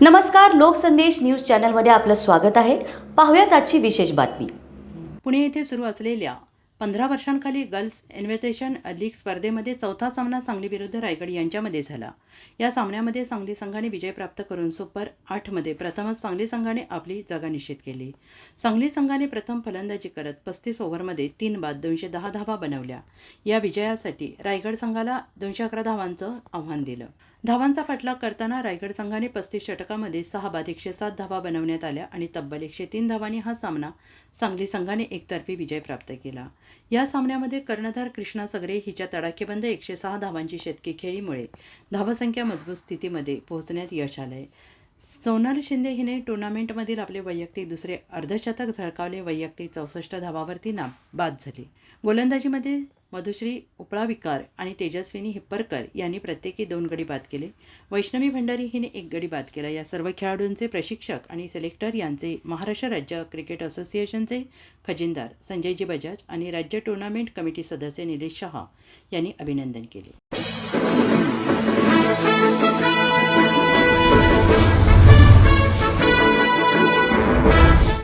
नमस्कार लोकसंदेश न्यूज चॅनलमध्ये आपलं स्वागत आहे. पाहूयात आजची विशेष बातमी. पुणे येथे सुरू असलेल्या पंधरा वर्षांखाली गर्ल्स इन्व्हिटेशन लीग स्पर्धेमध्ये चौथा सामना सांगली विरुद्ध रायगड यांच्यामध्ये झाला. या सामन्यामध्ये सांगली संघाने विजय प्राप्त करून सुपर आठमध्ये प्रथमच सांगली संघाने आपली जागा निश्चित केली. सांगली संघाने प्रथम फलंदाजी करत पस्तीस ओव्हरमध्ये तीन बाद दोनशे दहा धावा बनवल्या. या विजयासाठी रायगड संघाला दोनशे अकरा धावांचं आव्हान दिलं. धावांचा पाठलाग करताना रायगड संघाने पस्तीस षटकामध्ये सहा बाद एकशे सात धावा बनवण्यात आल्या आणि तब्बल एकशे तीन धावांनी हा सामना सांगली संघाने एकतर्फी विजय प्राप्त केला. या सामन्यामध्ये कर्णधार कृष्णा सगरे हिच्या तडाखेबंद एकशे सहा धावांची शतकी खेळीमुळे धावसंख्या मजबूत स्थितीमध्ये पोहोचण्यात यश आलंय. सोनल शिंदे हिने टुर्नामेंटमधील आपले वैयक्तिक दुसरे अर्धशतक झळकावले. वैयक्तिक चौसष्ट धावावरती नाम बाद झाली. गोलंदाजीमध्ये मधुश्री उपळाविकार आणि तेजस्विनी हिप्परकर यांनी प्रत्येकी दोन गडी बाद केले. वैष्णवी भंडारी हिने एक गडी बाद केला. या सर्व खेळाडूंचे प्रशिक्षक आणि सिलेक्टर यांचे महाराष्ट्र राज्य क्रिकेट असोसिएशनचे खजिनदार संजयजी बजाज आणि राज्य टुर्नामेंट कमिटी सदस्य निलेश शहा यांनी अभिनंदन केले.